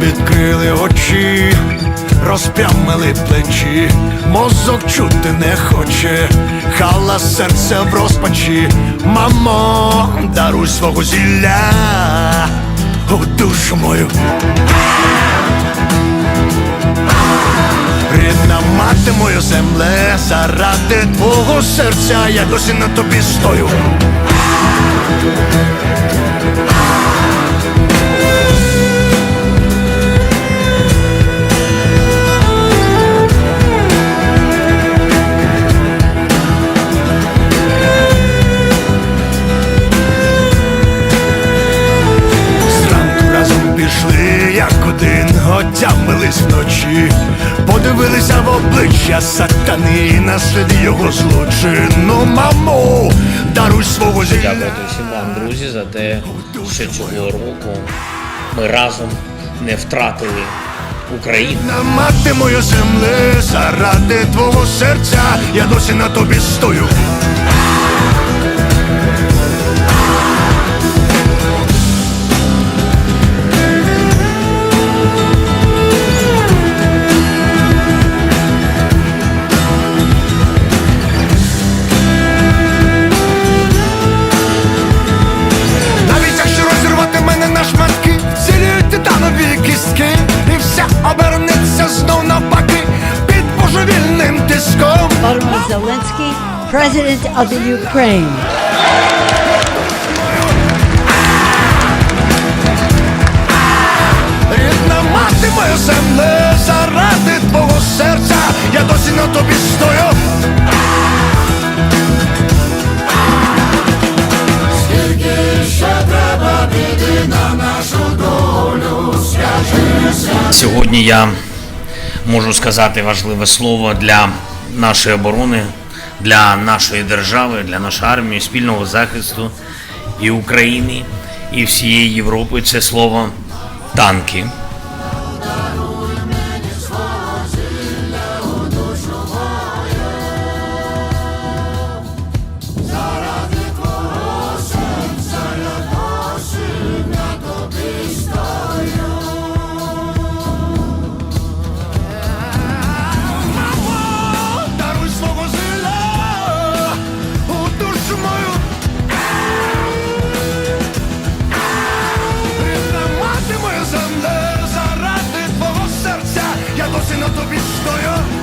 відкрили очі, розпрямили плечі, мозок чути не хоче, хала серце в розпачі, мамо, даруй свого зілля у душу мою. Рідна мати моя земле, заради твого серця я досі на тобі стою. Як один, отямились вночі, подивилися в обличчя сатани і на слід його злочину. Мамо, даруй свого зілля. Дякувати всім вам, друзі, за те, що цього року ми разом не втратили Україну. Мати мою земле, заради твого серця, я досі на тобі стою. Zelensky, President of the Ukraine. Рідна мати моя земле, заради твого серця, я досі на тобі стою. Сьогодні я можу сказати важливе слово для нашої оборони, для нашої держави, для нашої армії, спільного захисту і України, і всієї Європи. Це слово танки. Mephisto'yu